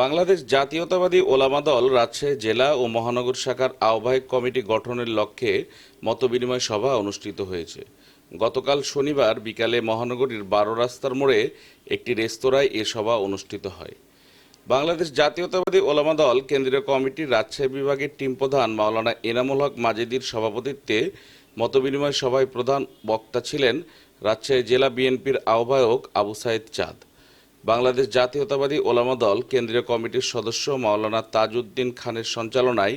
বাংলাদেশ জাতীয়তাবাদী ওলামা দল রাজশাহী জেলা ও মহানগর শাখার আহ্বায়ক কমিটি গঠনের লক্ষ্যে মতবিনিময় সভা অনুষ্ঠিত হয়েছে। গতকাল শনিবার বিকালে মহানগরীর বারো রাস্তার মোড়ে একটি রেস্তোরাঁয় এ সভা অনুষ্ঠিত হয়। বাংলাদেশ জাতীয়তাবাদী ওলামা দল কেন্দ্রীয় কমিটির রাজশাহী বিভাগের টিম প্রধান মাওলানা এনামুল হক মাজেদির সভাপতিত্বে মতবিনিময় সভায় প্রধান বক্তা ছিলেন রাজশাহী জেলা বিএনপির আহ্বায়ক আবু সাইদ চাঁদ। বাংলাদেশ জাতীয়তাবাদী ওলামা দল, কেন্দ্রীয় কমিটির সদস্য মাওলানা তাজউদ্দিন খানের সঞ্চালনায়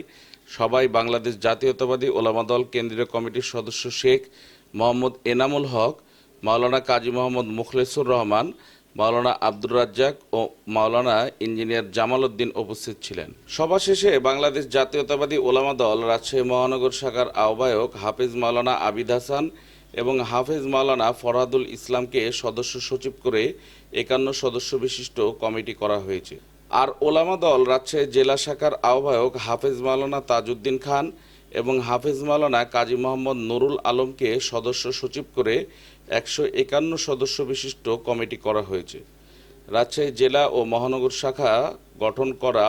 সবাই বাংলাদেশ জাতীয়তাবাদী ওলামা দল, কেন্দ্রীয় কমিটির সদস্য শেখ মোহাম্মদ এনামুল হক, মাওলানা কাজী মোহাম্মদ মুখলেসুর রহমান, মাওলানা আব্দুর রাজ্জাক ও মাওলানা ইঞ্জিনিয়ার জামাল উদ্দিন উপস্থিত ছিলেন। সভা শেষে বাংলাদেশ জাতীয়তাবাদী ওলামা দল, রাজশাহী মহানগর শাখার আহ্বায়ক হাফিজ মাওলানা আবিদ হাসান এবং হাফেজ মাওলানা ফরহাদুল ইসলামকে সদস্য সচিব করে একান্ন সদস্য বিশিষ্ট কমিটি করা হয়েছে। আর ওলামা দল রাজশাহী জেলা শাখার আহ্বায়ক হাফেজ মাওলানা তাজউদ্দিন খান এবং হাফেজ মাওলানা কাজী মোহাম্মদ নুরুল আলমকে সদস্য সচিব করে একশো একান্ন সদস্য বিশিষ্ট কমিটি করা হয়েছে। রাজশাহী জেলা ও মহানগর শাখা গঠন করা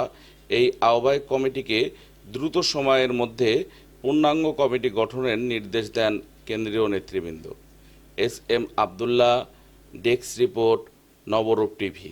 এই আহ্বায়ক কমিটিকে দ্রুত সময়ের মধ্যে পূর্ণাঙ্গ কমিটি গঠনের নির্দেশ দেন কেন্দ্রীয় নেতৃবৃন্দ। S M Abdullah desk report Nabarup TV.